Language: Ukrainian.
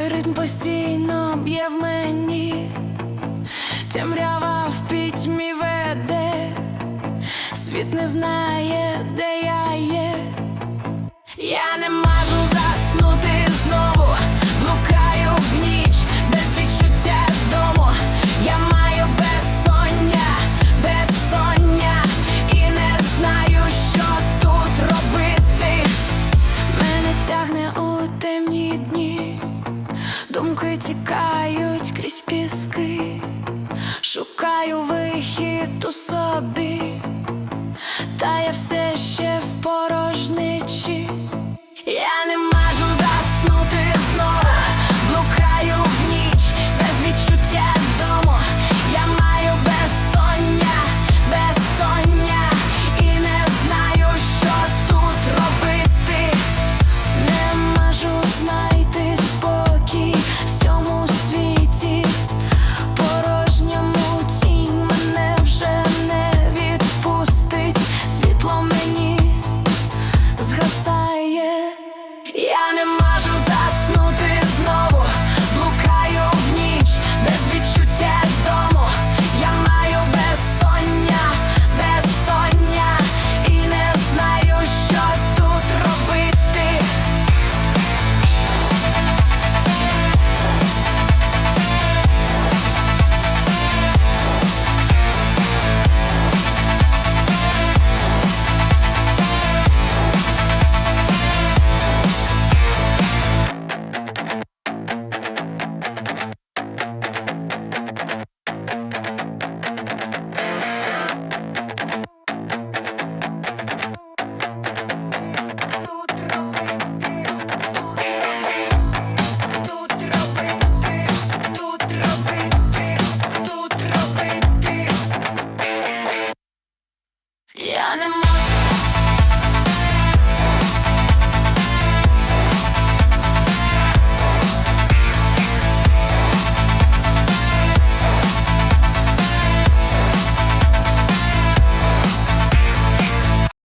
той ритм постійно б'є в мені, темрява в пітьмі веде, світ не знає, де я є, я не можу заснути знову, блукаю в ніч без відчуття дому. Я маю безсоння, безсоння і не знаю, що тут робити. Мене тягне у темні дні витікають крізь піски, шукаю вихід у собі, та я все ще в порожничі. down the morning.